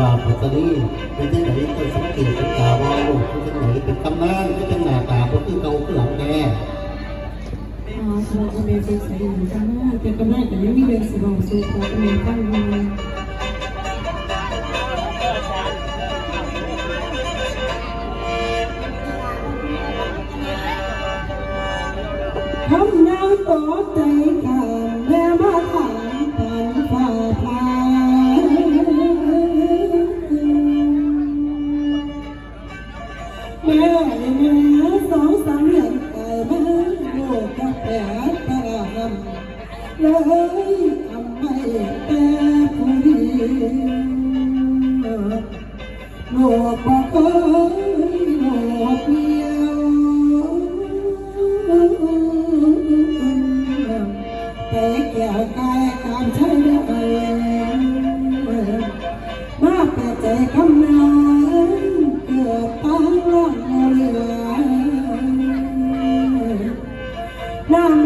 ว่าปัตตานีเป็นที่ไหนเคยสังเกตสังกาว่าลูกเป็นที่ไหนเป็นตำนานที่เป็นหน้าตาคนที่เก่าขึ้นหลังแน่อ๋อสำหรับเมย์เป็นสายหญิงกันมากแต่ก็น่าจะไม่มีเรื่องสมองสูงกว่าเมย์ตั้งมาทำนางต่อใจ ทำให้แต่ผู้เดียวลูกบอกเคยลูกเดียวแต่แก้วกายตามใช้ได้มาเปิดใจคำนั้นเกิดตั้งร่างเรือน้ำ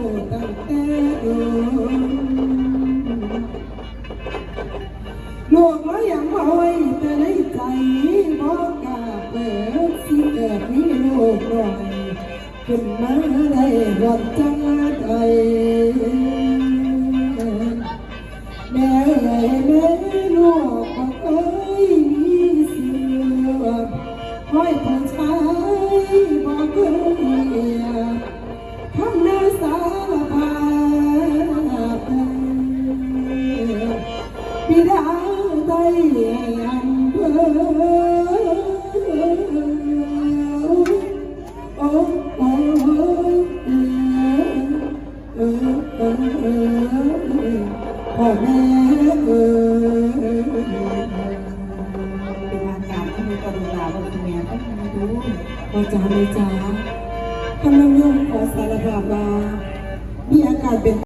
องมาตามโอในทอนดวงดาวจนเอ็นหน้าดอกเบี้ยวคือสิเป็นตะคิวไก่บ่มีไปเอ้ยสิหัวลืโลกเครื่องใจว่าสิบอกกับคืนเจ้าตั้งแต่เดินโลกว่าอย่างเอาไว้แต่ในใจบอกกาเปิดสิเกิดมีโลกหน่อนขึ้นมาได้รอดจังใจ ว่าจ้าเลยจ้าคำนำยมขอสารภาพว่ามีอาการเป็น